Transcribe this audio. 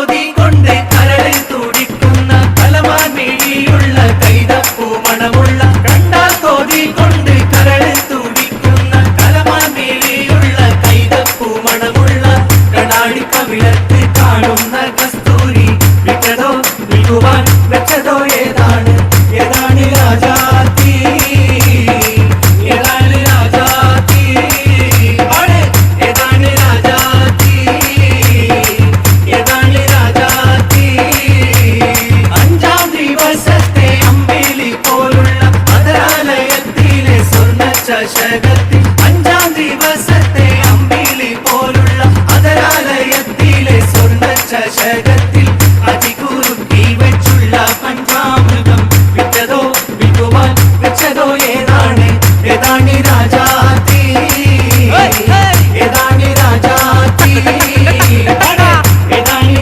കോതി കൊണ്ട് കരളിൽ തുടിക്കുന്ന കലമാൻമിഴിയുള്ള കൈതപ്പൂ മണമുള്ള കണ്ടാൽ കോതി കൊണ്ട് കരളിൽ തുടിക്കുന്ന കലമാൻമിഴിയുള്ള കൈതപ്പൂ മണമുള്ള കണ്ണാടി കവിളത്ത് ദശകത്തിൽ അഞ്ചാം ദിവസത്തെ അമ്പിളി പോലുള്ള അതരാലയത്തിലെ സ്വർണ ചശകത്തിൽ അതികുറുക്കി വെച്ചുള്ള പഞ്ചാമൃതം വിറ്റതോ വിൽക്കുവാൻ വെച്ചതോ ഏതാണ്? ഏതാണ് രാജാ